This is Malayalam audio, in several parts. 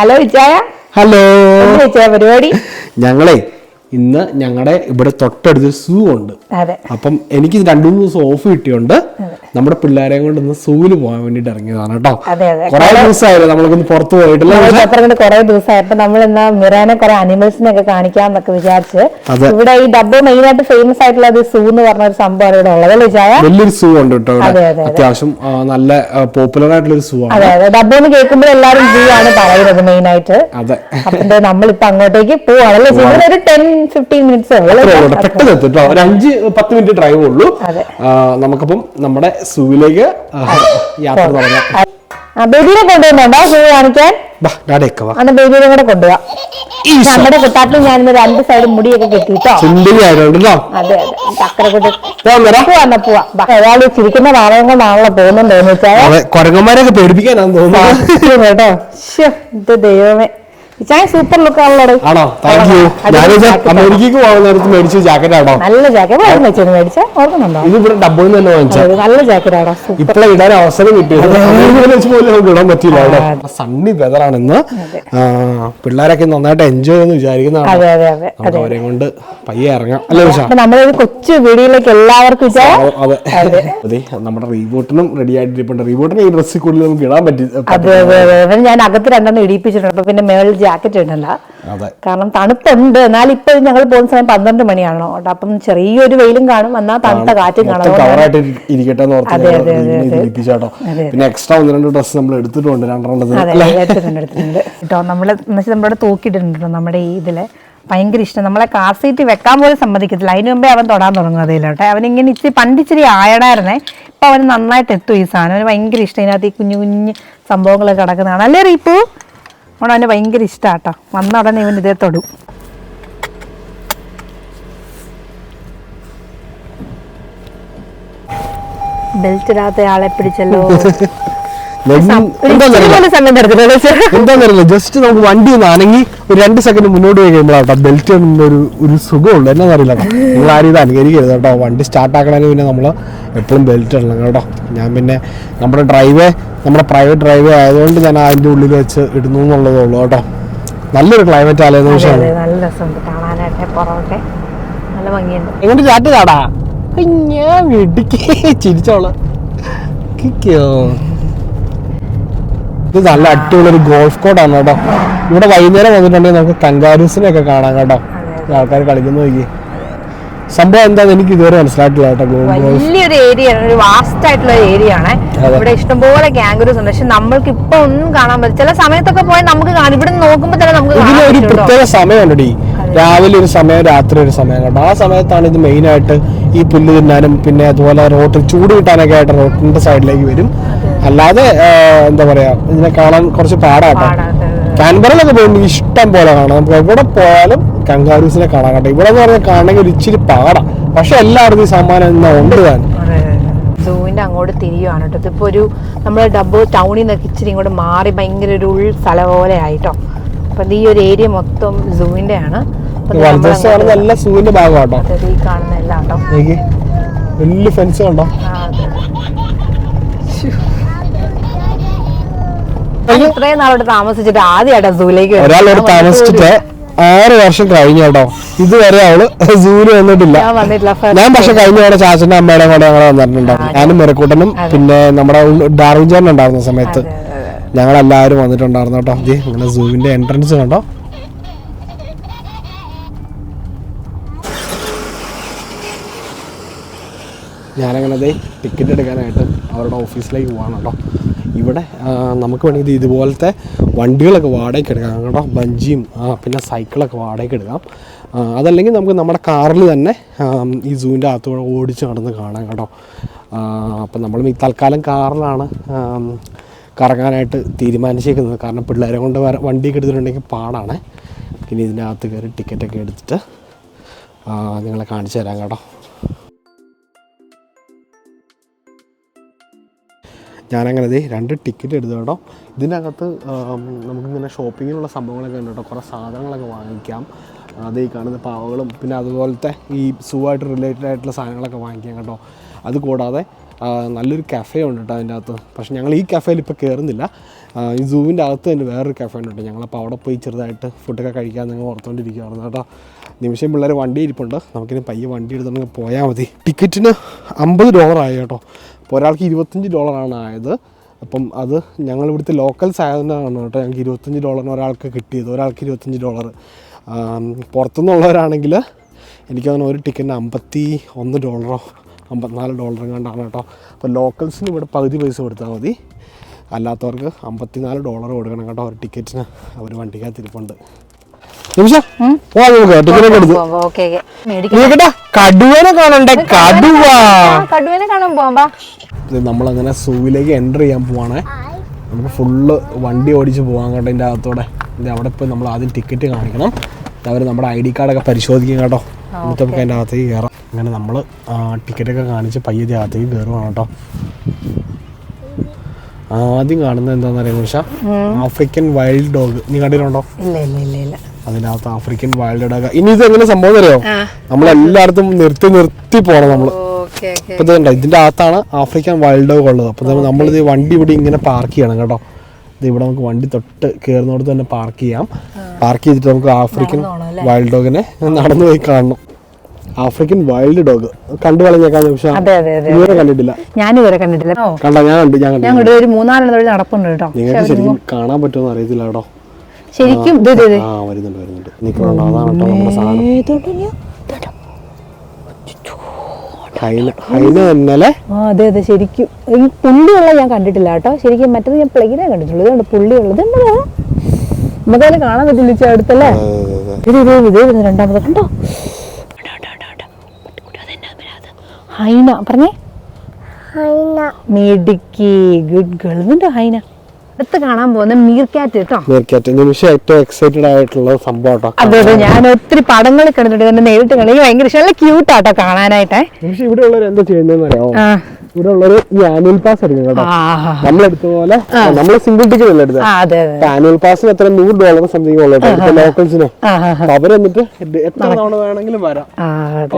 ഹലോ വിജയ. ഹലോ. വിജയ പരിപാടി? ഞങ്ങളെ ഇന്ന് ഞങ്ങളുടെ ഇവിടെ തൊട്ടടുത്ത് സൂ ഉണ്ട്. അപ്പം എനിക്ക് രണ്ടു മൂന്ന് ദിവസം ഓഫ് കിട്ടിയോണ്ട് നമ്മുടെ പിള്ളേരെ കൊണ്ട് സൂൽ പോകാൻ വേണ്ടിട്ട് ഇറങ്ങിയതാണ് കേട്ടോ. കുറെ ദിവസമായില്ലേ നമ്മളൊന്ന് പുറത്തു പോയിട്ടില്ല. കുറെ ദിവസമായപ്പോ നമ്മൾ എന്നാ മിറാനെ കുറെ അനിമൽസിനെ ഒക്കെ കാണിക്കാന്നൊക്കെ വിചാരിച്ച്. ഇവിടെ ഈ ഡബ്ബ മെയിൻ ആയിട്ട് ഫേമസ് ആയിട്ടുള്ള സൂ എന്ന് പറഞ്ഞ ഒരു സംഭവം ഇവിടെ ഉള്ളത് വലിയൊരു സൂ ഉണ്ട് കേട്ടോ ഇവിടെ. അത്യാവശ്യം നല്ല പോപ്പുലർ ആയിട്ടുള്ള ഒരു സൂ ആണ്. അതെ അതെ. ഡബ്ബ എന്ന് കേൾക്കുമ്പോൾ എല്ലാവരും സൂ ആണ് പറയുന്നത് മെയിൻ ആയിട്ട്. അതെ. അപ്പൊ നമ്മളിപ്പോ അങ്ങോട്ടേക്ക് പോവാണല്ലേ ഒരു ടെൻ ഫിഫ്റ്റീൻ മിനിറ്റ്സ്. പെട്ടെന്ന് എത്തും കേട്ടോ. ഒരു അഞ്ച് പത്ത് മിനിറ്റ് ഡ്രൈവ് ഉള്ളൂ. നമുക്കപ്പം നമ്മുടെ സൂവിലേക്ക് യാത്ര തുടങ്ങാം. ആ ബേബിനെ കൊണ്ടുവന്നുണ്ടോ സൂ കാണിക്കാൻ. അന്ന് ബേബിനെ കൂടെ കൊണ്ടുപോവാ നമ്മുടെ കുട്ടാട്ടിൽ ഞാനിന്ന് രണ്ട് സൈഡ് മുടിയൊക്കെ കെട്ടിട്ടോ. അതെ അതെ. ചക്കര കൂട്ടി പോവാൻ വരാം. പോവാ പോവാ. അയാൾ ചിരിക്കുന്ന ഭാവം കൊണ്ടാണല്ലോ പോകുന്നുണ്ട് എന്ന് വെച്ചാൽ അതെ പേടിപ്പിക്കാനാണെന്ന് തോന്നുന്നു കേട്ടോ. ഇത് ദൈവമേ. സൂപ്പർ ലുക്ക് ആണല്ലോ ആണോ താങ്ക് യു ഞാനിത് അമേരിക്കക്ക് പോകുന്ന നേരത്ത് മേടിച്ച ജാക്കറ്റ് ആണോ നല്ല ജാക്കറ്റ് മേടിച്ച ഓർക്കുന്നുണ്ടോ ഇത് ഇവിടെ ഡബിൾ തന്നെ വാങ്ങിച്ച നല്ല ജാക്കറ്റ് ഇപ്പളെ ഇടാൻ അവസരം കിട്ടിയത് ഇടാൻ പറ്റില്ല സണ്ണി വെതറാണ് ഇന്ന് ആ, പിള്ളേരൊക്കെ നന്നായിട്ട് എൻജോയ് ചെയ്യുന്നു വിചാരിക്കുന്നതാണ് നമുക്ക് കൊണ്ട് പയ്യെ ഇറങ്ങാം അല്ലേ അപ്പൊ നമ്മളൊരു കൊച്ചു വീഡിയോയിലേക്ക് എല്ലാവർക്കും അതെ നമ്മുടെ റീബോട്ടിനും റെഡി ആയിട്ടിരിപ്പുണ്ട് റീബോട്ടിന് ഈ ഡ്രസ്സിൽ കൂടുതൽ നമുക്ക് ഇടാൻ പറ്റി അതെ അതെ ഞാൻ അകത്ത് രണ്ടെണ്ണം ഇടിപ്പിച്ചിട്ടുണ്ട് പിന്നെ മേളിൽ ജാക്കറ്റ് ഇടണ്ട. അതെ. കാരണം തണുപ്പുണ്ട്. എന്നാൽ ഇപ്പൊ ഞങ്ങൾ പോകുന്ന സമയം പന്ത്രണ്ട് മണിയാണോ? കേട്ടോ അപ്പം ചെറിയൊരു വെയിലും കാണും. എന്നാൽ തണുത്ത കാറ്റും കാണും. അതെ, അതെ, അതെ. പിന്നെ എക്സ്ട്രാ ഒന്ന് രണ്ട് ഡ്രസ്സ് നമ്മൾ എടുത്തിട്ടുണ്ട്. എടുത്തിട്ടുണ്ട്. എടുത്തിട്ടുണ്ട് കേട്ടോ നമ്മൾ എന്നുവെച്ചാൽ നമ്മുടെ തൂക്കിയിട്ടുണ്ട് നമ്മുടെ ഈ ഇതിൽ. ഭയങ്കര ഇഷ്ടം. നമ്മളെ കാർ സീറ്റ് വെക്കാൻ പോലും സമ്മതിക്കത്തില്ല. അതിന് മുമ്പേ അവൻ തൊടാൻ തുടങ്ങും അതിലോട്ടെ അവൻ ഇങ്ങനെ ഇച്ചിരി പണ്ടിച്ചിരി ആയടായിരുന്നേ. ഇപ്പൊ അവന് നന്നായിട്ട് എത്തും ഈ സാധനം. അവന് ഭയങ്കര ഇഷ്ടം. ഇതിനകത്ത് ഈ കുഞ്ഞു കുഞ്ഞു സംഭവങ്ങളൊക്കെ കിടക്കുന്നതാണ് അല്ലേ റീപ്പു? അവിടെ അവന് ഭയങ്കര കേട്ടോ വന്ന ഉടനെ ഇവൻ ഇതേ തൊടും. ബെൽറ്റ് ഇടാത്ത ആളെ പിടിച്ചല്ലോ. എന്താന്നറിയില്ല ജസ്റ്റ് നമുക്ക് വണ്ടി ഒന്ന് അനങ്ങി ഒരു രണ്ട് സെക്കൻഡ് മുന്നോട്ട് പോയി കഴിയുമ്പോഴാട്ടോ ബെൽറ്റ് ഒരു ഒരു സുഖമുള്ളൂ. എന്നാന്നറിയില്ല അറിയില്ല നിങ്ങൾ ആരും ഇത് അനുകരിക്കരുത് കേട്ടോ. വണ്ടി സ്റ്റാർട്ട് ആക്കണമെങ്കിൽ പിന്നെ നമ്മൾ എപ്പോഴും ബെൽറ്റ് ഇടണം കേട്ടോ. ഞാൻ പിന്നെ നമ്മുടെ ഡ്രൈവേ നമ്മുടെ പ്രൈവറ്റ് ഡ്രൈവ് ആയതുകൊണ്ട് ഞാൻ അതിന്റെ ഉള്ളിൽ വെച്ച് ഇടുന്നു എന്നുള്ളതേ ഉള്ളൂ കേട്ടോ. നല്ലൊരു ക്ലൈമറ്റ് ആലേ നിമിഷമാണ് നല്ല രസമുണ്ട് കാണാനായിട്ട് പുറമൊക്കെ. നല്ല ഭംഗിയുണ്ട്. എങ്ങോട്ട് ചാറ്റ് ചാടാ? ഞാൻ വെടിക്ക് ചിരിച്ചോൾ. ഇത് നല്ല അടിപൊളി ഒരു ഗോൾഫ് കോട്ടാണ് കേട്ടോ. ഇവിടെ വൈകുന്നേരം വന്നിട്ടുണ്ടെങ്കിൽ നമുക്ക് കങ്കാരൂസിനെ ഒക്കെ കാണാം കേട്ടോ. ആൾക്കാർ കളിക്കുന്ന നോക്കി സംഭവം എന്താന്ന് എനിക്ക് ഇതുവരെ മനസ്സിലായിട്ടില്ല വലിയൊരു ഏരിയ ആണ് ഒരു വാസ്റ്റ് ആയിട്ടുള്ള ഒരു ഏരിയ ആണ്. ഇവിടെ ഇഷ്ടംപോലെ ഗാംഗുരൂസ് ഉണ്ട്. പക്ഷെ നമ്മൾക്ക് ഇപ്പൊ ഒന്നും കാണാൻ പറ്റില്ല. ചില സമയത്തൊക്കെ പോയാൽ നമുക്ക് കാണാം. ഇവിടെ നോക്കുമ്പോ തന്നെ നമുക്ക് ഒരു പ്രത്യേക സമയമുണ്ട് രാവിലെ ഒരു സമയം രാത്രി ഒരു സമയം കേട്ടോ. ആ സമയത്താണ് ഇത് മെയിൻ ആയിട്ട് ഈ പുല്ല് തിന്നാനും പിന്നെ അതുപോലെ റോട്ടിൽ ചൂട് കിട്ടാനൊക്കെ ആയിട്ട് റോട്ടിന്റെ സൈഡിലേക്ക് വരും. അല്ലാതെ എന്താ പറയാ ഇതിനെ കാണാൻ കുറച്ച് പാടാട്ടോ. പാടാ, പോയി അതെ. കാൻബറയിലൊക്കെ പോകുമ്പോൾ ഇഷ്ടം പോലെ കാണാം. നമുക്ക് എവിടെ പോയാലും കങ്കാരൂസിനെ കാണാൻ കേട്ടോ ഇവിടെ എന്ന് പറഞ്ഞാൽ കാണണമെങ്കിൽ ഒരു ഇച്ചിരി പാടാ. പക്ഷെ എല്ലായിടത്തും ഈ സമ്മാനം എന്നാ ഉണ്ട് താൻ. സൂവിന്റെ അങ്ങോട്ട് തിരിയുവാണ് കേട്ടോ. ഇതിപ്പോ ഒരു നമ്മൾ ഡബ്ബ് ടൗണിൽ നിന്നൊക്കെ ഇച്ചിരി ഇങ്ങോട്ട് മാറി ഭയങ്കര ഒരു ഉൾ സ്ഥലം പോലെ ആയിട്ടോ. അപ്പൊ ഈ ഒരു ഏരിയ മൊത്തം സൂവിന്റെ ആണ് നല്ല സൂവിന്റെ ഭാഗം കേട്ടോ. അതായത് ഈ കാണുന്ന എല്ലാം കേട്ടോ. വലിയ ഫെൻസ് കണ്ടോ? ഞാൻ ഇത്രയും നാളോട്ട് താമസിച്ചിട്ട് ആദ്യമായിട്ടാ സൂയിലേക്ക്. ഒരാളോട് താമസിച്ചിട്ട് ആറ് വർഷം കഴിഞ്ഞു കേട്ടോ. ഇതുവരെ അവൾ സൂര് വന്നിട്ടില്ല. ഞാൻ പക്ഷെ കഴിഞ്ഞ തവണ ചാച്ചന്റെ അമ്മയുടെ കൂടെ ഞങ്ങൾ വന്നിട്ടുണ്ടായിരുന്നു. ഞാനും മെറക്കൂട്ടനും പിന്നെ നമ്മുടെ ഡാർവിൻ ചേട്ടൻ ഉണ്ടായിരുന്ന സമയത്ത്. എല്ലാവരും വന്നിട്ടുണ്ടായിരുന്നു കേട്ടോ. ജി ഇങ്ങനെ സൂവിന്റെ എൻട്രൻസ് കണ്ടോ? ഞാനങ്ങനെ ടിക്കറ്റ് എടുക്കാനായിട്ട് അവരുടെ ഓഫീസിലേക്ക് പോകാൻ കേട്ടോ. ഇവിടെ നമുക്ക് വേണമെങ്കിൽ ഇതുപോലത്തെ വണ്ടികളൊക്കെ വാടകയ്ക്ക് എടുക്കാം. കേട്ടോ ബഞ്ചിയും പിന്നെ സൈക്കിളൊക്കെ വാടകയ്ക്ക് എടുക്കാം. അതല്ലെങ്കിൽ നമുക്ക് നമ്മുടെ കാറിൽ തന്നെ ഈ സൂവിന്റെ അകത്തൂടെ ഓടിച്ച് നടന്ന് കാണാം കേട്ടോ. അപ്പം നമ്മൾ ഈ തൽക്കാലം കാറിലാണ് കറങ്ങാനായിട്ട് തീരുമാനിച്ചേക്കുന്നത്. കാരണം പിള്ളേരെ കൊണ്ട് വണ്ടിയൊക്കെ എടുത്തിട്ടുണ്ടെങ്കിൽ പാടാണ്. പിന്നെ ഇതിന്റെ അകത്ത് കയറി ടിക്കറ്റൊക്കെ എടുത്തിട്ട് നിങ്ങളെ കാണിച്ചു തരാം കേട്ടോ. ഞാനങ്ങനെ ദേ രണ്ട് ടിക്കറ്റ് എടുത്തു കേട്ടോ ഇതിനകത്ത് നമുക്കിങ്ങനെ ഷോപ്പിങ്ങിനുള്ള സംഭവങ്ങളൊക്കെ ഉണ്ട് കേട്ടോ കുറേ സാധനങ്ങളൊക്കെ വാങ്ങിക്കാം. അത് ഈ കാണുന്ന പാവകളും പിന്നെ അതുപോലത്തെ ഈ സൂ ആയിട്ട് റിലേറ്റഡ് ആയിട്ടുള്ള സാധനങ്ങളൊക്കെ വാങ്ങിക്കാം കേട്ടോ. അത് കൂടാതെ നല്ലൊരു കഫേ ഉണ്ട് കേട്ടോ അതിന്റെ അകത്ത്. പക്ഷേ ഞങ്ങൾ ഈ കഫേയിൽ ഇപ്പോൾ കയറുന്നില്ല ഈ സൂവിന്റെ അകത്ത് തന്നെ വേറൊരു കഫേ ഉണ്ട് ഞങ്ങളപ്പോൾ അവിടെ പോയി ചെറുതായിട്ട് ഫുഡൊക്കെ കഴിക്കാൻ നിങ്ങൾ ഓർത്തുകൊണ്ടിരിക്കുകയായിരുന്നു കേട്ടോ. നിമിഷം പിള്ളേർ വണ്ടി ഇരിപ്പുണ്ട്. നമുക്കിനി പയ്യെ വണ്ടി എടുത്തുകൊണ്ട് പോയാൽ മതി. ടിക്കറ്റിന് അമ്പത് ഡോളറായി കേട്ടോ. അപ്പോൾ ഒരാൾക്ക് ഇരുപത്തഞ്ച് ഡോളറാണ് ആയത്. അപ്പം അത് ഞങ്ങൾ ഇവിടുത്തെ ലോക്കൽസ് ആയതുകൊണ്ടാണ് കേട്ടോ ഞങ്ങൾക്ക് ഇരുപത്തഞ്ച് ഡോളറിന് ഒരാൾക്ക് കിട്ടിയത്. ഒരാൾക്ക് ഇരുപത്തഞ്ച് ഡോളർ പുറത്തുനിന്നുള്ളവരാണെങ്കിൽ എനിക്ക് തോന്നുന്നു ഒരു ടിക്കറ്റിന് അമ്പത്തി ഒന്ന് ഡോളറോ അമ്പത്തിനാല് ഡോളർ കണ്ടാണ് കേട്ടോ. അപ്പോൾ ലോക്കൽസിന് ഇവിടെ പകുതി പൈസ കൊടുത്താൽ മതി. അല്ലാത്തവർക്ക് അമ്പത്തിനാല് ഡോളർ കൊടുക്കണം കേട്ടോ ഒരു ടിക്കറ്റിന് അവർ വണ്ടിക്കകത്ത് ഇരിപ്പുണ്ട് കടുവനെ കാണണ്ടേ? കടുവ. കടുവനെ കാണാൻ പോവാ നമ്മളങ്ങനെ സൂവിലേക്ക് എന്റർ ചെയ്യാൻ പോവാണേ. നമുക്ക് ഫുള്ള് വണ്ടി ഓടിച്ച് പോകാൻ കേട്ടോ ഇതിന്റെ അകത്തോടെ. അവിടെ പോയി നമ്മൾ ആദ്യം ടിക്കറ്റ് കാണിക്കണം അവർ നമ്മുടെ ഐ ഡി കാർഡൊക്കെ പരിശോധിക്കും കേട്ടോ. എന്നിട്ട് നമുക്ക് അതിന്റെ അകത്തേക്ക് കയറാം അങ്ങനെ നമ്മൾ ടിക്കറ്റൊക്കെ കാണിച്ച് പയ്യെ അകത്തേക്ക് കയറുവാണ് കേട്ടോ. ആദ്യം കാണുന്നത് എന്താണെന്ന് അറിയാമോ വെച്ചാൽ ആഫ്രിക്കൻ വൈൽഡ് ഡോഗ് നീ കണ്ടിട്ടുണ്ടോ? അതിനകത്ത് ആഫ്രിക്കൻ വൈൽഡ് ഡോഗ് ഇനി ഇത് എങ്ങനെ സംഭവം അറിയോ നമ്മളെല്ലായിടത്തും നിർത്തി നിർത്തി നമ്മൾ. ഓക്കെ അപ്പോൾ ഇതുണ്ട് ഇതിന്റെ അകത്താണ് ആഫ്രിക്കൻ വൈൽഡ് ഡോഗ് ഉള്ളത്. അപ്പൊ നമ്മളിത് വണ്ടി ഇവിടെ ഇങ്ങനെ പാർക്ക് ചെയ്യണം കേട്ടോ. ഇത് ഇവിടെ നമുക്ക് വണ്ടി തൊട്ട് കയറുന്നോടത്ത് തന്നെ പാർക്ക് ചെയ്യാം. പാർക്ക് ചെയ്തിട്ട് നമുക്ക് ആഫ്രിക്കൻ വൈൽഡ് ഡോഗിനെ നടന്നു പോയി കാണണം. ആഫ്രിക്കൻ വൈൽഡ് ഡോഗ് കണ്ടു കളഞ്ഞേക്കാൻ ഇതുവരെ കണ്ടിട്ടില്ല ഞാൻ ഇതുവരെ കണ്ടിട്ടില്ല കണ്ടോ ഞാൻ കണ്ടു ഞാൻ കണ്ടു ഞാൻ ഇവിടെ ഒരു മൂന്നാലെണ്ണം നടപ്പുണ്ട് കേട്ടോ നിങ്ങൾക്ക് ശരിക്കും കാണാൻ പറ്റുമെന്ന് അറിയത്തില്ല കേട്ടോ ശരിക്കും. ആ വരുന്നുണ്ട് വരുന്നുണ്ട് അതാണ് കേട്ടോ നമ്മുടെ സാധനം അതെ അതെ ശരിക്കും ഈ പുള്ളിയുള്ള ഞാൻ കണ്ടിട്ടില്ല കേട്ടോ ശരിക്കും മറ്റേത് ഞാൻ പ്ലെയിനെ കണ്ടിട്ടുള്ളൂ ഇതുകൊണ്ട് പുള്ളിയുള്ളത് നമുക്കതിനെ കാണാൻ പറ്റില്ല അടുത്തല്ലേ ഇത് ഇത് ഇത് ഇത് രണ്ടാമത് കണ്ടോ ഹൈന പറഞ്ഞേ. ഹൈന. മിടുക്കി. ഗുഡ് ഗേൾ ഇതുണ്ടോ ഹൈന? അടുത്ത് കാണാൻ പോകുന്ന മീർക്കാറ്റ് കേട്ടോ. മീർക്കാറ്റ് നിമിഷം ഏറ്റവും എക്സൈറ്റഡ് ആയിട്ടുള്ള സംഭവം അതെ അതെ. ഞാൻ ഒത്തിരി പടങ്ങൾ കണ്ടിട്ടുണ്ട്. നേരിട്ട് കണ്ടെങ്കിൽ ഭയങ്കര ഇഷ്ടം. നല്ല ക്യൂട്ടാട്ടോ കാണാനായിട്ടേ. നിമിഷം ഇവിടെ ഉള്ളവർ എന്താ ചെയ്യുന്നതെന്ന് അറിയാമോ ആ. ഇവിടെ ഉള്ളൊരു ഈ ആനുവൽ പാസ് എടുക്കും കേട്ടോ നമ്മൾ നമ്മളെടുത്ത പോലെ നമ്മൾ സിംഗിൾ ടിക്കറ്റ് അല്ല എടുത്തത്? ആനുവൽ പാസിന് എത്ര നൂറ് ഡോളർ സംതിങ് ഉള്ളത് ലോക്കൽസിന് അവർ എന്നിട്ട് എത്ര തവണ വേണമെങ്കിലും വരാം.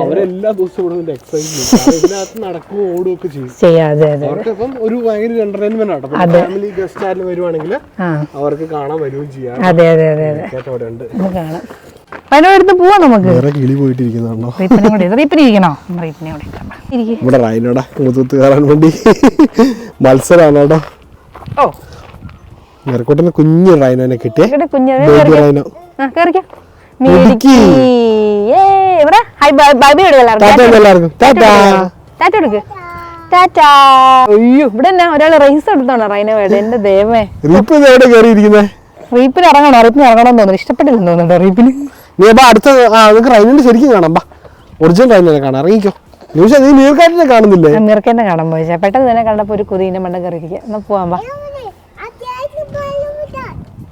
അവരെല്ലാ ദിവസവും ഇവിടെ എക്സസൈസ് ഇതിനകത്ത് നടക്കുകയും ഓടുകയൊക്കെ ചെയ്യും. അവർക്കിപ്പം ഒരു ഭയങ്കര എന്റർടൈൻമെന്റ് ആട്ടോ ഫാമിലി ഗസ്റ്റ് ആരും വരുവാണെങ്കിൽ അവർക്ക് കാണാൻ വരികയും ചെയ്യാം. അതെ അതെ അതെ അതെ. കേട്ടോ അവിടെ ഉണ്ട് എടുത്ത് പോവാം നമുക്ക്. വേറെ കിളി പോയിട്ടിരിക്കുന്നുണ്ടോ? റീപ്പിനെ കൂടെ റീപ്പിന് ഇരിക്കണോ? റീപ്പിനെ കൂടെ ഇവിടെ റൈനോടാ മുതുത്ത് കയറാൻ വേണ്ടി. മത്സരമാണ് കേട്ടോ ഓ കുഞ്ഞു റൈനോനെ കിട്ടിയ. റൈനോ. അയ്യോ ഇവിടെ റൈസ് എടുത്തോണോ റൈന വേണ്ട എന്റെ റീപ്പ് ഇറങ്ങണോ? റീപ്പിന് ഇറങ്ങണോന്ന് തോന്നുന്നു. ഇഷ്ടപ്പെട്ടില്ലെന്ന് തോന്നുന്നുണ്ടോ റീപ്പിന്? നീ അപ്പൊ അടുത്ത ആ റൈനിന്റെ ശരിക്കും കാണാം ബാ ഒറിജിനൽ റൈനിനെ കാണാം. ഇറങ്ങിക്കോ. നിമിഷം നീ നീർക്കാറ്റിനെ കാണുന്നില്ലേ? മിറക്കന്നെ കാണാൻ പോയിച്ചാ പെട്ടെന്ന് തന്നെ കണ്ടപ്പോ ഒരു കുതിന്റെ മണ്ട കയറിയിരിക്കുക. എന്നാ പോവാൻ പാ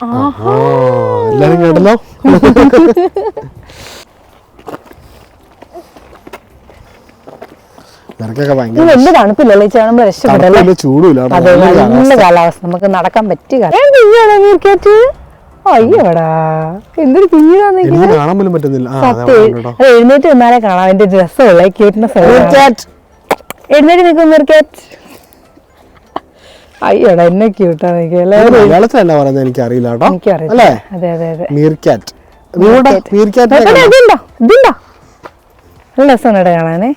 ആ കേട്ടല്ലോ? നിനക്കൊക്കെ ഭയങ്കര ഇത് വലിയ തണുപ്പില്ലല്ലേ ഈ കാണുമ്പോ രക്ഷപ്പെട്ടല്ലേ തണുപ്പില്ല ചൂടുമില്ല കേട്ടോ. അതെ നല്ല നല്ല കാലാവസ്ഥ. നമുക്ക് നടക്കാൻ പറ്റിയ കാലം മീർക്കാറ്റ് അയ്യോടാ. എന്തൊരു കുഞ്ഞിതാന്ന് കാണാൻ പോലും പറ്റുന്നില്ല. എഴുന്നേറ്റ് നിന്നാലേ കാണാം. അതിന്റെ രസമുള്ള ക്യൂട്ട്നെസ് എഴുന്നേറ്റ് നിൽക്കും മീർക്കാറ്റ് അയ്യോടാ എന്നെ ക്യൂട്ടാണ് മലയാളത്തിൽ എന്നാ പറയുന്നത് എനിക്ക് അറിയില്ല കേട്ടോ. എനിക്കറിയാം അല്ലേ? അതെ അതെ അതെ. മീർക്യാറ്റ് നോക്കട്ടെ, ഇതുണ്ടോ? ഇതുണ്ടോ? നല്ല രസമാണ് കാണാനേ.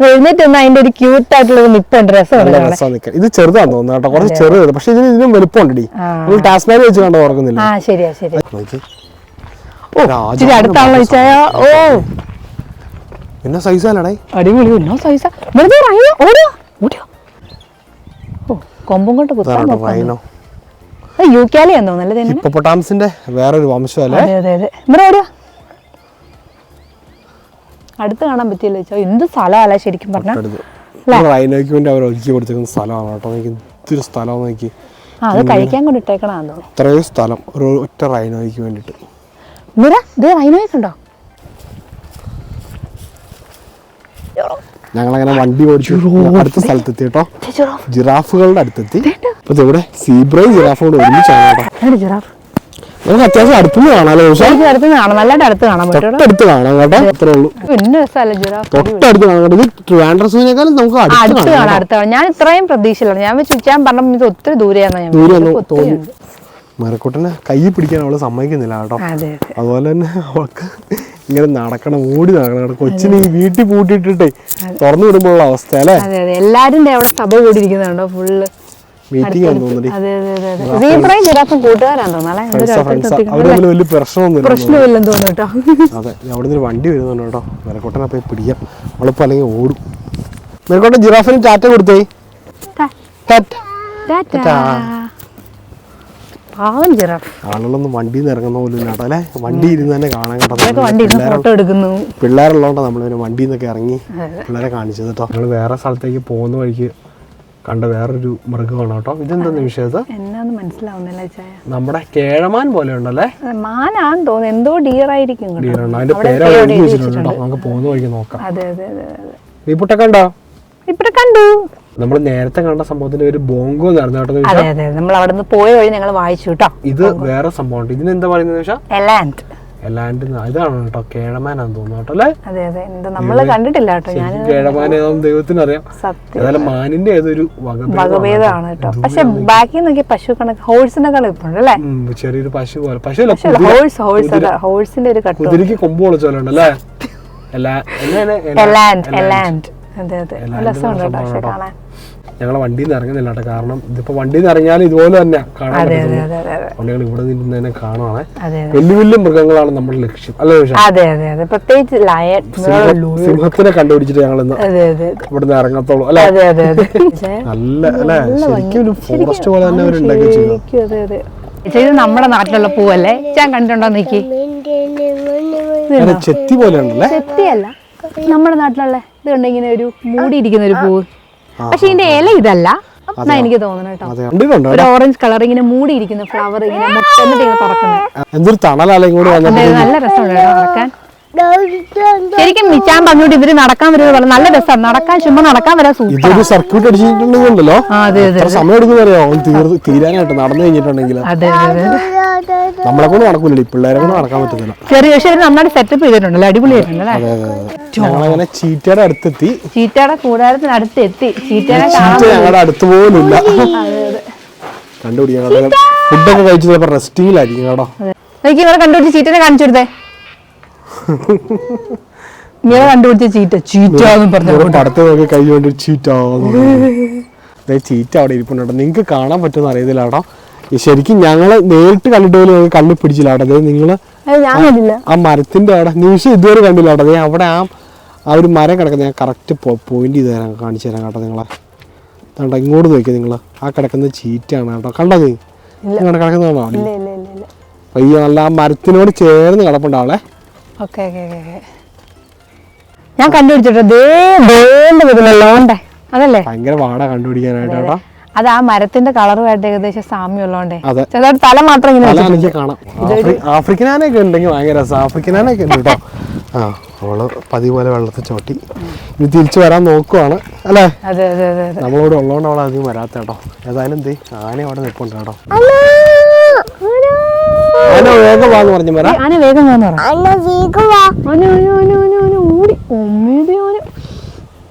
എഴുന്നേറ്റ് നിന്ന് അതിന്റെ ഒരു ക്യൂട്ട് ആയിട്ടുള്ള ഒരു നിപ്പുണ്ട്. ഇത് ചെറുതാന്ന് തോന്നുന്നു കേട്ടോ. കുറച്ച് ചെറുത് പക്ഷെ ഇതിന് ഇതിനും വലുപ്പമുണ്ട്. നമ്മൾ ടാസ്മാനി വെച്ച് കണ്ടോ ഓർക്കുന്നില്ല. ആ ശരിയാ ശരി ഓ ഇച്ചിരി അടുത്താണല്ലോ ഇച്ചായ. ഓ. സൈസാലടേ അടിപൊളി എന്നോ സൈസാ വെറുതെ റൈനോ ഓടിയോ ഓടിയോ. ഓ കൊമ്പും കൊണ്ട് കുത്താൻ ഇതാണ് റൈനോ യു കാലിയാന്ന് തോന്നുന്നല്ലേ തന്നെ ഹിപ്പോപ്പൊട്ടാമസിന്റെ വേറൊരു വംശമല്ലേ അതെ അതെ അതെ. ഇവിടെ ഓടിയോ. അടുത്ത് കാണാൻ പറ്റിയില്ല ചോ എന്ത് സ്ഥലമല്ല ശരിക്കും പറഞ്ഞാൽ റൈനോയ്ക്ക് വേണ്ടി അവർ ഒരുക്കി കൊടുത്തിരിക്കുന്ന സ്ഥലമാണ് കേട്ടോ? എനിക്ക് ഇത്തിരി സ്ഥലം നോക്കി. ആ അത് കഴിക്കാൻ കൂടി ഇത്രയും സ്ഥലം ഒരു ഒറ്റ റൈനോയ്ക്ക് വേണ്ടിയിട്ട്. മിറ ഇത് റൈനോയൊക്കെ ഉണ്ടോ? ഞങ്ങളങ്ങനെ വണ്ടി ഓടിച്ചു അടുത്ത സ്ഥലത്തെത്തി കേട്ടോ. ജിറാഫുകളുടെ അടുത്തെത്തി. ഇവിടെ സീബ്രയും ജിറാഫും കൂടെ ഒരുമിച്ചാണ് കേട്ടോ. ജിറാഫ്? നമുക്ക് അത്യാവശ്യം അടുത്തുനിന്ന് കാണാമല്ലോ അടുത്ത് കാണാം നല്ലതായിട്ട് അടുത്ത് കാണാൻ പറ്റും തൊട്ടടുത്ത് കാണാം കേട്ടോ. അത്രേ ഉള്ളൂ. പിന്നെ തൊട്ടടുത്ത് കാണാം കേട്ടോ. ഇത് ട്രിവാൻഡ്രസിനേക്കാളും നമുക്ക് അടുത്ത് കാണാം കാണാം അടുത്ത് കാണാം. ഞാൻ ഇത്രയും പ്രതീക്ഷയില്ല ഞാൻ വെച്ച് ഞാൻ പറഞ്ഞപ്പോൾ ഇത് ഒത്തിരി ദൂരെയാണെന്ന് ഞാൻ ദൂരെ ഒന്നും വിചാരിച്ചത്. ഒത്തിരി തോന്നി. മരക്കൂട്ടനെ കൈ പിടിക്കാൻ അവൾ സമ്മതിക്കുന്നില്ല കേട്ടോ. അതെ അതെ. അതുപോലെ തന്നെ അവൾക്ക് ഇങ്ങനെ നടക്കണം ഓടി നടക്കണം. കേട്ടോ കൊച്ചിനെ ഈ വീട്ടിൽ പൂട്ടിയിട്ടിട്ടേ തുറന്നു വിടുമ്പോഴുള്ള അവസ്ഥ അല്ലേ? എല്ലാരും അവിടെ സഭ കൂടിയിരിക്കുന്നുണ്ടോ ഫുള്ള് സീബ്രയും ജിറാഫും കൂട്ടുകാരാന്ന് പ്രശ്നമില്ലെന്ന് തോന്നുന്നു കേട്ടോ. അതെ അവിടെ നിന്ന് വണ്ടി വരുന്നുണ്ട് കേട്ടോ. മെരക്കോട്ടനെ പോയി പിടിക്കാം. അവളിപ്പോ അല്ലെങ്കിൽ ഓടും. മെരക്കോട്ടൻ ജിറാഫിന് ടാറ്റ കൊടുത്തേ. പാവം ജിറാഫ്. ആളുകളൊന്നും വണ്ടിയിൽ നിന്ന് ഇറങ്ങുന്ന പോലും കേട്ടോ അല്ലേ? വണ്ടി ഇരുന്ന് തന്നെ കാണാൻ കേട്ടോ എടുക്കുന്നു. പിള്ളേരുള്ളതുകൊണ്ട് നമ്മൾ വണ്ടിയിൽ നിന്നൊക്കെ ഇറങ്ങി പിള്ളേരെ കാണിച്ചത് കേട്ടോ. ഞങ്ങൾ വേറെ സ്ഥലത്തേക്ക് പോകുന്ന വഴിക്ക് കണ്ട വേറൊരു മൃഗമാണ് കേട്ടോ. ഇതെന്താ വിശേഷം എന്നാന്ന് മനസ്സിലാവുന്നില്ല ചായ. നമ്മുടെ കേഴമാൻ പോലെ ഉണ്ടല്ലേ മാനാന്ന് തോന്നുന്നു. എന്തോ ഡിയർ ആയിരിക്കും. ഡീറുണ്ട് അതിന്റെ പേര് എഴുതി നമുക്ക് പോകുന്ന വഴിക്ക് നോക്കാം. അതെ അതെ അതെ നീ ഉണ്ടോ ഇപ്പഴ കണ്ടു. നമ്മൾ നേരത്തെ കണ്ട സംഭവത്തിന്റെ ഒരു ബോങ്കോ നടന്നു അതെ അതെ നമ്മൾ അവിടെ നിന്ന് പോയ വഴി ഞങ്ങൾ വായിച്ചു കേട്ടോ. ഇത് വേറെ സംഭവം ഇതിന് എന്താ പറയുന്നത് എലാൻഡ് എല്ലാണ്ട് ഇതാണ് കേട്ടോ കേഴമാനാന്ന് തോന്നുന്നു കേട്ടോ അല്ലേ? അതെ അതെ. എന്താ കണ്ടിട്ടില്ല കേട്ടോ ഞാൻ ശരിക്കും കേഴമാൻ ഏതാണെന്ന് ദൈവത്തിന് അറിയാം സത്യം മാനിന്റെ ഏതൊരു വകഭേദമാണ്. കേട്ടോ. പക്ഷെ ബാക്കി നോക്കിയ പശു കണക്ക് ഹോഴ്സിനെ കളിപ്പുണ്ട് അല്ലേ ചെറിയൊരു പശു പോലെ. പശു ഹോഴ്സ് ഹോഴ്സ് അതാ ഹോഴ്സിന്റെ ഒരു കട്ടു. കുതിരക്ക് കൊമ്പ് പൊളിച്ചോലുണ്ട് അല്ലേ അതെ അതെ. എലാൻഡ് രസമുണ്ട് കേട്ടോ പക്ഷെ കാണാൻ. ഞങ്ങളെ വണ്ടിയിൽ നിന്ന് ഇറങ്ങുന്നില്ല കേട്ടോ. കാരണം ഇതിപ്പോ വണ്ടിയിൽ നിന്ന് ഇറങ്ങിയാൽ ഇതുപോലെ തന്നെ കാണാൻ അതുകൊണ്ട് ഇവിടെ നിന്ന് തന്നെ കാണുവാണേ. അതെ വലിയ വലിയ മൃഗങ്ങളാണ് നമ്മുടെ ലക്ഷ്യം. അല്ലേ അതെ അതെ അതെ. പ്രത്യേകിച്ച് ലയൺ സിംഹത്തിനെ കണ്ടുപിടിച്ചിട്ട് ഞങ്ങൾ ഇന്ന് ഇവിടെ നിന്ന് ഇറങ്ങത്തുള്ളൂ അല്ലെ? നല്ല അല്ലെ? ശരിക്കും ഒരു ഫോറസ്റ്റ് പോലെ തന്നെ അവർ ഉണ്ടാക്കി ചെയ്തു നമ്മുടെ നാട്ടിലുള്ള പൂവല്ലേ? ഞാൻ കണ്ടിട്ടുണ്ടോ നീക്കി? ചെത്തി പോലെ ഉണ്ടല്ലേ ചെത്തിയല്ല. നമ്മുടെ നാട്ടിലുള്ള ഇത് കണ്ടിങ്ങനെ ഒരു മൂടിയിരിക്കുന്ന ഒരു പൂവ്? പക്ഷെ ഇതിന്റെ ഇല ഇതല്ല. എനിക്ക് തോന്നുന്നു കേട്ടോ. ഒരു ഓറഞ്ച് കളർ ഇങ്ങനെ മൂടിയിരിക്കുന്ന ഫ്ലവർ ഇങ്ങനെ തുറക്കുന്നത് എന്തൊരു നല്ല രസമുണ്ട് നടക്കാൻ ശരിക്കും മിച്ചാൻ പറഞ്ഞോട്ട് ഇവർ നടക്കാൻ വരുന്നത് പറഞ്ഞു നല്ല രസമാണ്. നടക്കാൻ ചുമ്മാ നടക്കാൻ വരാൻ സൂപ്പർ ഇതൊരു സർക്യൂട്ട് അടിച്ചിട്ടുണ്ടെങ്കിലോ സമയം എടുക്കുന്ന അറിയാമോ തീരാനായിട്ട് നടന്നു കഴിഞ്ഞിട്ടുണ്ടെങ്കിൽ. അതെ അതെ അതെ നമ്മളെ കൊണ്ട് നടക്കൂലേ പിള്ളേരെ കൊണ്ട് നടക്കാൻ പറ്റുന്നില്ല ചെറിയ പക്ഷേ നന്നായിട്ട് സെറ്റപ്പ് ചെയ്തിട്ടുണ്ടല്ലേ അടിപൊളിയായിട്ടുണ്ടല്ലേ ഞങ്ങളങ്ങനെ ചീറ്റയുടെ അടുത്തെത്തി. ചീറ്റയുടെ കൂടാരത്തിന് അടുത്ത് എത്തി ചീറ്റേനെ കാണാൻ ചീറ്റ ഞങ്ങളുടെ അടുത്ത് പോലും ഇല്ല കണ്ടുപിടിക്കാൻ ഫുഡൊക്കെ കഴിച്ചു ചിലപ്പോൾ റെസ്റ്റിങ്ങിലായിരിക്കും കേട്ടോ. കണ്ടുപിടിച്ച് ചീറ്റനെ കാണിച്ചു കൊടുത്തേ. ഇങ്ങനെ കണ്ടുപിടിച്ച ചീറ്റ ചീറ്റ എന്ന് പറഞ്ഞു പടത്തെ നോക്കി കൈ കൊണ്ട് ചീറ്റാന്ന് ചീറ്റ അവിടെ ഇരിപ്പുണ്ടോ നിങ്ങൾക്ക് കാണാൻ പറ്റുന്ന അറിയത്തില്ല കേട്ടോ. ശരിക്കും ഞങ്ങൾ നേരിട്ട് കണ്ടിട്ട് പോലും കണ്ണു പിടിച്ചില്ലാട്ടോ പിടിച്ചില്ല അതായത് നിങ്ങൾ ആ മരത്തിന്റെ അവിടെ നിമിഷം ഇതുവരെ കണ്ടില്ല കേട്ടോ. ദേ അവിടെ ആ ആ ഒരു മരം കിടക്കുന്ന ഞാൻ കറക്റ്റ് പോയിന്റ് ചെയ്ത് തരാം കാണിച്ചു തരാം കേട്ടോ നിങ്ങളെ. കണ്ടോ ഇങ്ങോട്ട് നോക്കിയാൽ നിങ്ങൾ ആ കിടക്കുന്ന ചീറ്റാണ് കേട്ടോ. കണ്ടോ നീ? ഇങ്ങനെ കിടക്കുന്നതാണോ അപ്പൊ പയ്യ നല്ല ആ മരത്തിനോട് ചേർന്ന് കിടപ്പുണ്ടാവളെ ഓക്കെ ഓക്കെ ഓക്കെ ഞാൻ കണ്ടുപിടിച്ചിട്ടോ? ദേ വേണ്ട വരുന്നല്ലോണ്ടേ അതല്ലേ? ഭയങ്കര വാട കണ്ടുപിടിക്കാനായിട്ട്. അത് ആ മരത്തിന്റെ കളറുമായിട്ട് ഏകദേശം സാമ്യം ഉള്ളോണ്ടേ. അതെ. ചെറുതായിട്ട് തല മാത്രം ഇങ്ങനെ കാണാം. ആഫ്രി- ആഫ്രിക്കൻ ആനയൊക്കെ ഉണ്ടെങ്കിൽ ഭയങ്കര രസം. ആഫ്രിക്കൻ ആനയൊക്കെ ഉണ്ട് കേട്ടോ. ആ അവൾ പതിവ് പോലെ വെള്ളത്തിൽ ചോട്ടി ഇനി തിരിച്ചു വരാൻ നോക്കുവാണ്. അല്ലേ? നമ്മളോട് ഉള്ളതുകൊണ്ട് അവൾ അധികം വരാത്ത കേട്ടോ. ഏതായാലും എന്തേ ആന അവിടെ നിൽപ്പുണ്ട് കേട്ടോ. ആന വേഗം വാന്ന് പറഞ്ഞു വരാം ആന വേഗം വന്നു ഓടി.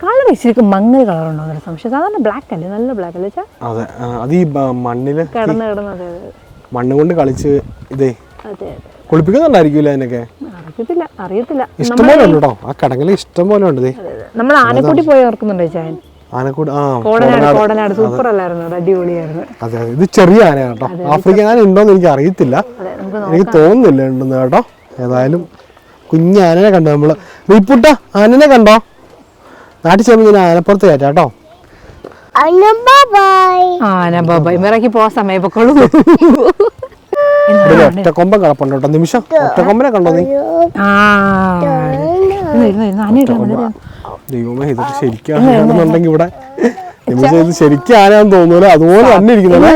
കളർ ശരിക്കും മങ്ങൽ കളർ ഉണ്ടോ എന്നൊരു സംശയം. സാധാരണ ബ്ലാക്ക് അല്ലേ? നല്ല ബ്ലാക്ക് അല്ലേ അതെ. അത് ഈ മണ്ണിൽ കിടന്ന് കിടന്ന് അതെ അതെ മണ്ണ് കൊണ്ട് കളിച്ച് ഇതേ അതിനൊക്കെ? അറിയത്തില്ല അറിയത്തില്ല. ഇഷ്ടംപോലെ ഉണ്ട്? കേട്ടോ ആ കടങ്ങളിൽ ഇഷ്ടം പോലെ ഉണ്ട് ഇതേ. നമ്മൾ ആനക്കൂട്ടി പോയി ഓർക്കുന്നുണ്ടോ ചായൻ? ആനക്കൂട് ആ കോടനാട് കോടനാട്. സൂപ്പർ അല്ലായിരുന്നു അടിപൊളിയായിരുന്നു. അതെ അതെ. ഇത് ചെറിയ ആന കേട്ടോ. ആഫ്രിക്കൻ ആന ഉണ്ടോന്ന് എനിക്ക് അറിയത്തില്ല. എനിക്ക് തോന്നുന്നില്ല ഉണ്ടെന്ന് കേട്ടോ. ഏതായാലും കുഞ്ഞ് ആനനെ കണ്ടോ നമ്മൾ? റീപ്പുട്ട ആനനെ കണ്ടോ? നാട്ടിൽ ചെല്ലുമ്പോൾ ഞാൻ ആനപ്പുറത്ത് കയറ്റാം കേട്ടോ. ആന ബാബാ ഇവരൊക്കെ പോവാൻ സമയം പൊക്കോളൂ ഇവിടെ ഒരു ഒറ്റക്കൊമ്പൻ കിടപ്പുണ്ട് കേട്ടോ. നിമിഷം. ഒറ്റക്കൊമ്പനെ കണ്ടോ നീ? ആ ദൈവമേ ഇതൊക്കെ ശരിക്കും ആനയാണെന്നുണ്ടെങ്കിൽ ഇവിടെ ഇത് ശരിക്കും ആരാന്ന് തോന്നൂല അതുപോലെ തന്നെ ഇരിക്കുന്നത്.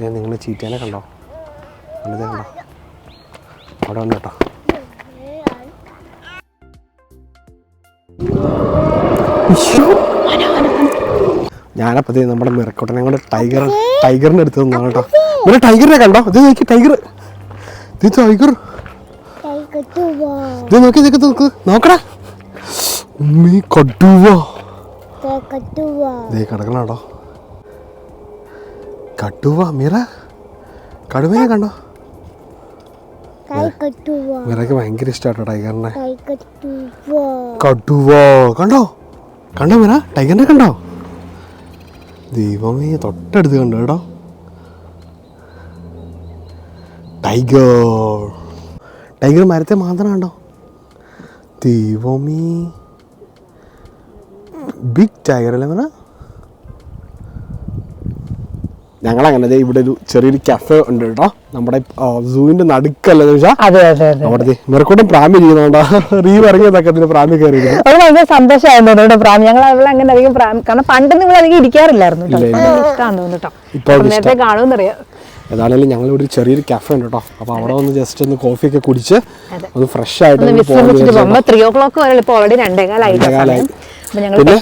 ഞാൻ നിങ്ങൾ ചീറ്റാനെ കണ്ടോ? കണ്ടതേ കണ്ടോ? അവിടെ ഉണ്ട് കേട്ടോ. നമ്മുടെ മിറക്കോട്ടനെ കൊണ്ട് ടൈഗർ ടൈഗറിന്റെ അടുത്ത് നിന്നാണ് കേട്ടോ. ഇവിടെ ടൈഗറിനെ കണ്ടോ? ഇത് നോക്കി ടൈഗർ. ഇത് ടൈഗർ. ഇത് നോക്കി ഇതൊക്കെ നോക്ക്. നോക്കടാ. ഉമ്മി കടുവ ദേ കിടക്കണോ കടുവ മിറ? കടുവനെ കണ്ടോ? മിറയ്ക്ക് ഭയങ്കര ഇഷ്ടമാട്ടോ ടൈഗറിനെ. കടുവ കണ്ടോ? കണ്ടോ മിറ? ടൈഗറിനെ കണ്ടോ? ദൈവമേ തൊട്ടടുത്ത് കണ്ടോ കേട്ടോ ടൈഗർ. ടൈഗർ മരത്തെ മാത്രം കണ്ടോ ദൈവമേ. ബിഗ് ടൈഗർ അല്ലേ മിറ ഞങ്ങളങ്ങനെ ഇവിടെ ഒരു ചെറിയൊരു കഫേ ഉണ്ട് കേട്ടോ. നമ്മുടെ സൂവിന്റെ നടുക്കല്ലേ അതെ അവിടെ മിറക്കൂട്ടം പ്രാമി ചെയ്യുന്നുണ്ടോ. റീവ് ഇറങ്ങിയതൊക്കെ പ്രാമി കയറി ഭയങ്കര സന്തോഷമായിരുന്നു തോന്നുന്നു പ്രാമി. ഞങ്ങൾ അങ്ങനെ അധികം പ്രാമി കാരണം പണ്ടൊന്നും നിങ്ങൾ അധികം ഇരിക്കാറില്ലായിരുന്നു ഇപ്പൊ കേട്ടോ നേരത്തെ കാണുമെന്നറിയാം. ഏതായാലും ഞങ്ങൾ ഇവിടെ ഒരു ചെറിയൊരു കഫേ ഉണ്ട് കേട്ടോ അപ്പൊ അവിടെ ഒന്ന് ജസ്റ്റ് ഒന്ന് കോഫി ഒക്കെ കുടിച്ച്. ഒന്ന് ഫ്രഷ് ആയിട്ട് ത്രീ ഓ ക്ലോക്ക് വരെ ഇപ്പൊ ഓൾറെഡി രണ്ടേകാലായി. പിന്നെ?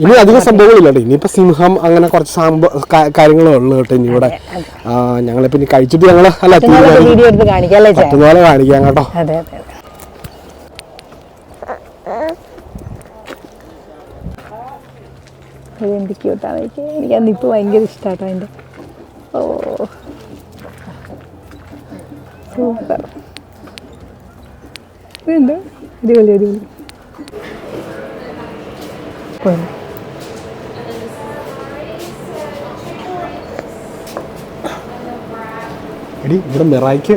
ഇനി അധികം സംഭവങ്ങളില്ല കേട്ടോ. ഇനിയിപ്പോ സിംഹം അങ്ങനെ കുറച്ച് സംഭവ കാര്യങ്ങളേ ഉള്ളു കേട്ടോ ഇനി ഇവിടെ. ഞങ്ങളെ ഞങ്ങളിപ്പോ ഇനി കഴിച്ചിട്ട് ഞങ്ങൾ അല്ല കാണിക്കാം കേട്ടോ. എന്ത് ക്യൂട്ടാണ് എനിക്ക് എനിക്ക് ആ നിപ്പ് ഭയങ്കര ഇഷ്ടമാട്ടോ അതിന്റെ ഓ. സൂപ്പർ. ഇതുണ്ട് അടിപൊളി അടിപൊളി. കൊള്ളാം. എടി ഇവിടെ മിറായിക്ക്?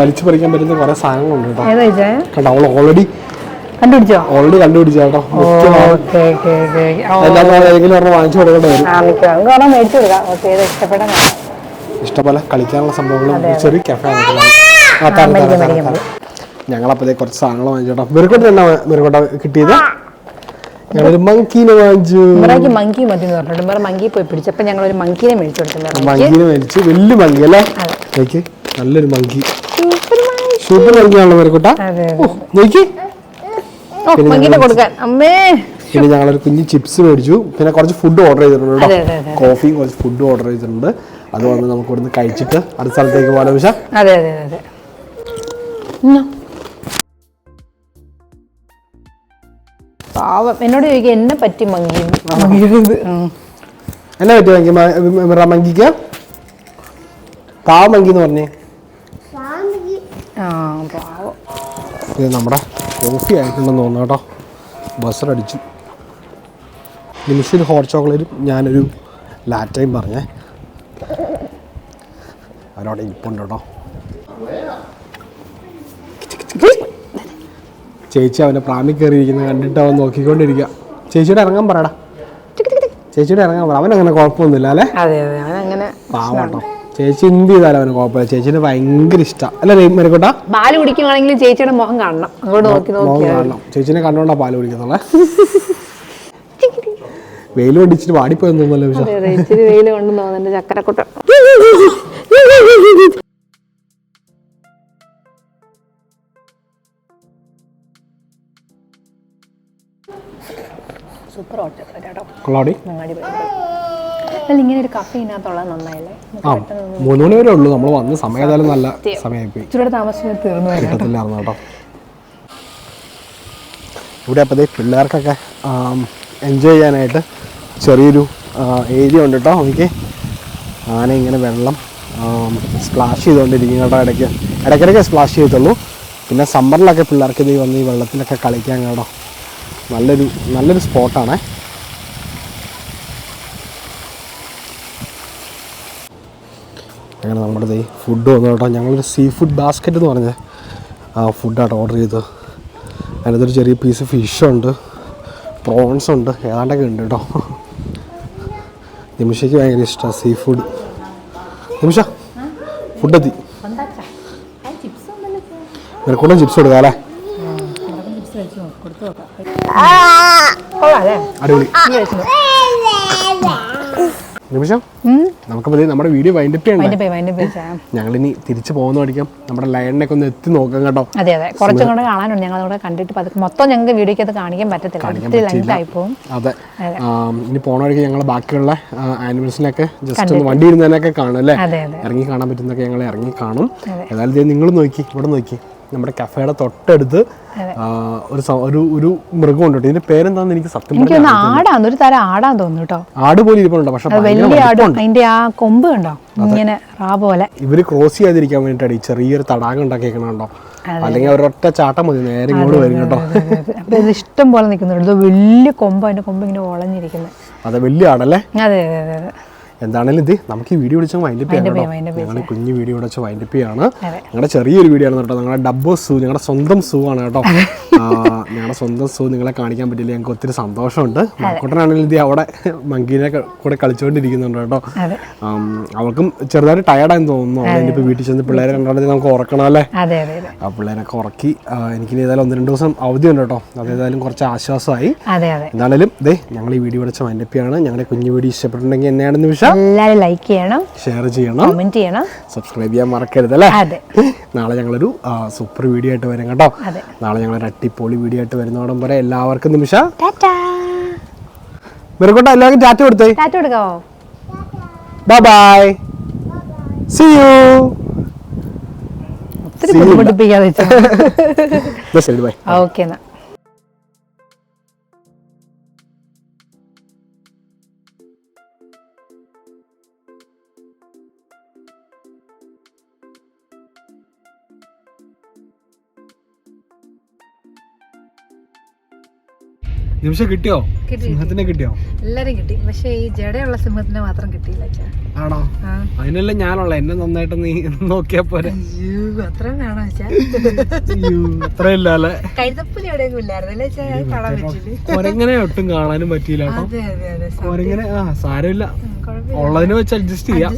വലിച്ചു പറിക്കാൻ പറ്റുന്ന കുറെ സാധനങ്ങളുണ്ട് കേട്ടോ. കണ്ടോ അവൾ ഓൾറെഡി കണ്ടുപിടിച്ചോ? ഓൾറെഡി കണ്ടുപിടിച്ച കേട്ടോ. വാങ്ങിച്ചു കൊടുക്കേണ്ടി വരും. മേടിച്ചു കൊടുക്കാം. ഇഷ്ടപോലെ കളിക്കാനുള്ള സംഭവങ്ങളും ചെറിയ കഫേ. ഞങ്ങളപ്പതേ കുറച്ച് സാധനങ്ങൾ വാങ്ങിച്ചോട്ടോ മെറുകോട്ട എന്നാ മെറുകോട്ട കിട്ടിയത്? ഞങ്ങളൊരു മങ്കീനെ വാങ്ങിച്ചു. ഇവരാക്കി മങ്കി മതി എന്ന് പറഞ്ഞിട്ട് ഇവരെ മങ്കി പോയി പിടിച്ചപ്പോ ഞങ്ങൾ ഒരു മങ്കീനെ മേടിച്ചു കൊടുത്തില്ല മങ്കീനെ മേടിച്ചു. വലിയ മങ്കി അല്ലേ. നല്ലൊരു മങ്കി സൂപ്പർ മങ്കിയാണല്ലോ മെറുകോട്ട നോക്കി കൊടുക്കാൻ. അമ്മേ. പിന്നെ ഞങ്ങളൊരു കുഞ്ഞ് ചിപ്സ് മേടിച്ചു. പിന്നെ കുറച്ച് ഫുഡ് ഓർഡർ ചെയ്തിട്ടുണ്ട് കേട്ടോ. കോഫിയും കുറച്ച് ഫുഡ് ഓർഡർ ചെയ്തിട്ടുണ്ട്. അത് വന്ന് നമുക്ക് ഇവിടുന്ന് കഴിച്ചിട്ട് അടുത്ത സ്ഥലത്തേക്ക് പോകാൻ പക്ഷേ അതെ അതെ അതെ. പാവം. എന്നോട് ചോദിക്കുക എന്നെ പറ്റി മങ്കി എന്നാ പറ്റി മങ്കി മങ്കിക്ക്? പാവ മങ്കി എന്ന് പറഞ്ഞേ ആ പാവം. ഇത് നമ്മുടെ കോഫി ആയിട്ടുണ്ടെന്ന് തോന്നുന്നു കേട്ടോ. ബസർ അടിച്ചു. നിമിഷം ഹോട്ട് ചോക്ലേറ്റും ഞാനൊരു ലാറ്റയും പറഞ്ഞേ. അവരവിടെ ഇരിപ്പുണ്ട് കേട്ടോ. ചേച്ചി അവന്റെ പ്രാമി കയറിയിരിക്കുന്നത് കണ്ടിട്ട് അവൻ നോക്കിക്കൊണ്ടിരിക്കുക. ചേച്ചിയുടെ ഇറങ്ങാൻ പറയടാ. ചേച്ചിയുടെ ഇറങ്ങാൻ പറ. അവനങ്ങനെ കുഴപ്പമൊന്നുമില്ല അല്ലേ? പാവാട്ടോ ചേച്ചി എന്ത് ചെയ്താലും അവന് കുഴപ്പമില്ല. ചേച്ചിന് ഭയങ്കര ഇഷ്ടമാണ് അല്ലേ മെരക്കോട്ടാ? പാൽ കുടിക്കുകയാണെങ്കിലും ചേച്ചിയുടെ മുഖം കാണണം. അങ്ങോട്ട് നോക്കി കാണണം. ചേച്ചിനെ കണ്ടോണ്ടാ പാൽ കുടിക്കുന്നുള്ള വെയിൽ അടിച്ചിട്ട് വാടിപ്പോയെന്ന് തോന്നുന്നല്ലോ വിശ അതെ അതെ ഇച്ചിരി വെയിൽ കൊണ്ടെന്ന് തോന്നുന്നുണ്ട് ചക്കരക്കുട്ട സൂപ്പർ ഓട്ടോ കേട്ടോ. കൊള്ളാടി. അല്ല ഇങ്ങനെ ഒരു കഫേ ഇതിനകത്തുള്ളത് നന്നായില്ലേ? ആ മൂന്ന് മണി വരെ ഉള്ളൂ. നമ്മൾ വന്ന സമയം നല്ല നല്ല സമയമായിപ്പോയി ഇച്ചിരി താമസിച്ച് തീർന്നു വരാം. കിട്ടത്തില്ലായിരുന്നു കേട്ടോ. ഇവിടെ അപ്പോഴത്തെ പിള്ളേർക്കൊക്കെ എൻജോയ് ചെയ്യാനായിട്ട് ചെറിയൊരു ഏരിയ ഉണ്ട് കേട്ടോ. എനിക്ക് ആന ഇങ്ങനെ വെള്ളം സ്പ്ലാഷ് ചെയ്തുകൊണ്ടിരിക്കും കേട്ടോ ഇടയ്ക്ക്. ഇടയ്ക്കിടയ്ക്ക് സ്പ്ലാഷ് ചെയ്യത്തുള്ളൂ. പിന്നെ സമ്മറിലൊക്കെ പിള്ളേർക്ക് ഇത് വന്ന് ഈ വെള്ളത്തിലൊക്കെ കളിക്കാൻ കേട്ടോ. നല്ലൊരു നല്ലൊരു സ്പോട്ടാണേ അങ്ങനെ നമ്മുടെ ഈ ഫുഡ് വന്നു കേട്ടോ. ഞങ്ങളൊരു സീ ഫുഡ് ബാസ്ക്കറ്റ് എന്ന് പറഞ്ഞ ആ ഫുഡാട്ടോ ഓർഡർ ചെയ്തത്. അതിനകത്തൊരു ചെറിയ പീസ് ഫിഷുണ്ട് പ്രോൺസ് ഉണ്ട് ഏതാണ്ടൊക്കെ ഉണ്ട് കേട്ടോ. നിമിഷയ്ക്ക് ഭയങ്കര ഇഷ്ടമാണ് സീ ഫുഡ് നിമിഷ ഫുഡ് എത്തി. നിനക്കൂടെ ചിപ്സ് കൊടുക്കാം അല്ലേ? അടിപൊളി. നിമിഷം. ഉം. നമുക്ക് മതി നമ്മുടെ വീഡിയോ വൈൻഡപ്പ് ചെയ്യണ്ടേ? അതിന്റെ പേ അതിന്റെ പേ ചാ- ഞങ്ങളിനി തിരിച്ചു പോകുന്ന പഠിക്കാം. നമ്മുടെ ലയണിനൊക്കെ ഒന്ന് എത്തി നോക്കാം കേട്ടോ. അതെ അതെ. കുറച്ചും കൂടെ കാണാനുണ്ട്. ഞങ്ങൾ അവിടെ കണ്ടിട്ട് പതുക്കെ മൊത്തം ഞങ്ങൾക്ക് വീഡിയോക്ക് അത് കാണിക്കാൻ പറ്റത്തില്ല അതെ. ഇനി പോണ വഴിക്ക് ഞങ്ങൾ ബാക്കിയുള്ള ആനിമൽസിനൊക്കെ ജസ്റ്റ് ഒന്ന് വണ്ടി ഇരുന്നതിനൊക്കെ കാണും അല്ലേ? ഇറങ്ങി കാണാൻ പറ്റുന്നൊക്കെ ഞങ്ങൾ ഇറങ്ങി കാണും. ഏതായാലും നിങ്ങൾ നോക്കി ഇവിടെ നോക്കി. നമ്മുടെ കഫേയുടെ തൊട്ടടുത്ത് ഒരു ഒരു ഒരു മൃഗമുണ്ട് കേട്ടോ. ഇതിന്റെ പേരെന്താന്ന് എനിക്ക് സത്യം എനിക്ക് ആടാന്ന് ഒരു തരം ആടാന്ന് തോന്നുന്നു കേട്ടോ. ആട് പോലെ ഇരിപ്പുണ്ട് പക്ഷെ വലിയ ആട് അതിന്റെ ആ കൊമ്പ് കണ്ടോ? ഇങ്ങനെ റാ പോലെ. ഇവർ ക്രോസ് ചെയ്യാതിരിക്കാൻ വേണ്ടിയിട്ടാണ് ഈ ചെറിയൊരു തടാകം ഉണ്ടാക്കിയേക്കണ കണ്ടോ? അല്ലെങ്കിൽ ഒരൊറ്റ ചാട്ടം മതി നേരെ ഇങ്ങോട്ട് വരും കേട്ടോ. അപ്പൊ ഇത് ഇഷ്ടം പോലെ നിൽക്കുന്നുണ്ട്. വലിയ കൊമ്പ് അതിന്റെ കൊമ്പ് ഇങ്ങനെ ഒളഞ്ഞിരിക്കുന്നത് അതെ വലിയ ആടല്ലേ? അതെ അതെ അതെ. എന്താണേലും ഇത് നമുക്ക് ഈ വീഡിയോ വിളിച്ച് വൈൻഡപ്പ് ചെയ്യാം ഞങ്ങൾ കുഞ്ഞു വീഡിയോ വിളിച്ച് വൈൻഡപ്പ് ചെയ്യാണ്. ഞങ്ങളുടെ ചെറിയൊരു വീഡിയോ ആണ് കേട്ടോ ഞങ്ങളുടെ ഡബ്ബോ സൂ ഞങ്ങളുടെ സ്വന്തം സൂ ആണ് കേട്ടോ. ഞങ്ങളുടെ സ്വന്തം സൂ നിങ്ങളെ കാണിക്കാൻ പറ്റില്ല. ഞങ്ങൾക്ക് ഒത്തിരി സന്തോഷമുണ്ട്. മക്കൂട്ടനാണെങ്കിലും ഇത് അവിടെ മങ്കീനെ കൂടെ കളിച്ചുകൊണ്ടിരിക്കുന്നുണ്ട് കേട്ടോ. അവൾക്കും ചെറുതായിട്ട് ടയർഡായെന്ന് തോന്നുന്നു. അവൾ ഇപ്പോൾ വീട്ടിൽ ചെന്ന് പിള്ളേരെ രണ്ടാമത് നമുക്ക് ഉറക്കണം അല്ലേ? ആ പിള്ളേരൊക്കെ ഉറക്കി എനിക്ക് ഏതായാലും ഒന്ന് രണ്ട് ദിവസം അവധി ഉണ്ട് കേട്ടോ. അത് ഏതായാലും കുറച്ച് ആശ്വാസമായി. അതെ ഇതേ ഞങ്ങൾ ഈ വീഡിയോ വിളിച്ച് വൈൻഡപ്പ് ചെയ്യാണ്. ഞങ്ങളുടെ കുഞ്ഞു വീഡിയോ ഇഷ്ടപ്പെട്ടിട്ടുണ്ടെങ്കിൽ എന്നെയാണെന്ന് നിമിഷം. എല്ലാവരും ലൈക്ക് ചെയ്യണം ഷെയർ ചെയ്യണം കമന്റ് ചെയ്യണം. സബ്സ്ക്രൈബ് ചെയ്യാൻ മറക്കരുത് അല്ലേ? അതെ. നാളെ ഞങ്ങളൊരു സൂപ്പർ വീഡിയോ ആയിട്ട് വരും കേട്ടോ. നാളെ ഞങ്ങളൊരു അട്ടിപ്പൊളി വീഡിയോ ആയിട്ട് വരുന്നോടം വരെ എല്ലാവർക്കും നിമിഷ. ടാറ്റാ. മെറുകോട്ട എല്ലാവർക്കും ടാറ്റ കൊടുത്തേ. ടാറ്റ എടുക്കാവോ ബൈ ബൈ സി യു ഒത്തിരി ബുദ്ധിമുട്ടിപ്പിക്കാതെ ഓക്കെ എന്നാ. നിമിഷം കിട്ടിയോ? കിട്ടി. സിംഹത്തിനെ കിട്ടിയോ? എല്ലാരും കിട്ടി. പക്ഷെ ഈ ജടയുള്ള സിംഹത്തിനെ മാത്രം കിട്ടിയില്ല ആണോ. അതിനല്ല ഞാനുള്ള. എന്നെ നന്നായിട്ട് നീ നോക്കിയാ പോരെ. അത്രയും വേണോ അത്രയില്ല അല്ലേ? കരുതപ്പുലി എവിടെയെങ്കിലും ഇല്ലായിരുന്നു അല്ലേ വെച്ചാൽ കാണാൻ പറ്റില്ല കൊരങ്ങനെ ഒട്ടും കാണാനും പറ്റിയില്ല കൊരങ്ങനെ ആ സാരമില്ല. ഉള്ളതിനെ വെച്ച് അഡ്ജസ്റ്റ് ചെയ്യാം.